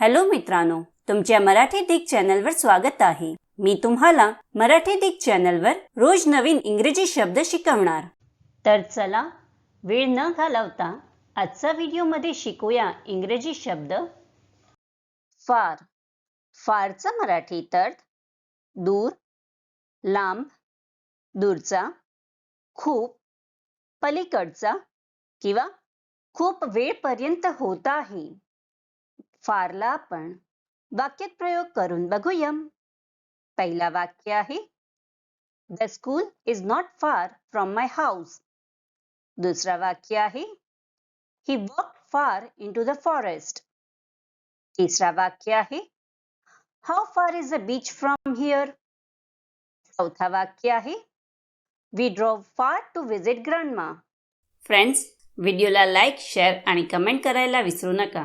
Hello मित्रांनो तुमच्या मराठी दिग चॅनलवर स्वागत आहे. मी तुम्हाला मराठी दिग चॅनलवर रोज नवीन इंग्रजी शब्द शिकवणार. तर चला वेळ न घालवता आजचा व्हिडिओमध्ये शिकूया इंग्रजी शब्द. फार फारचा मराठी तर दूर लांब दूरचा खूप पलीकडचा किंवा खूप वेळपर्यंत होत आहे. फारला आपण वाक्यात प्रयोग करून बघूया. पहिला वाक्य आहे the school is not far from my house दुसरा वाक्य आहे he walk far into the forest तिसरा वाक्य आहे how far is the beach from here चौथा वाक्य आहे we drove far to visit grandma friends व्हिडिओला लाईक शेअर आणि कमेंट करायला विसरू नका.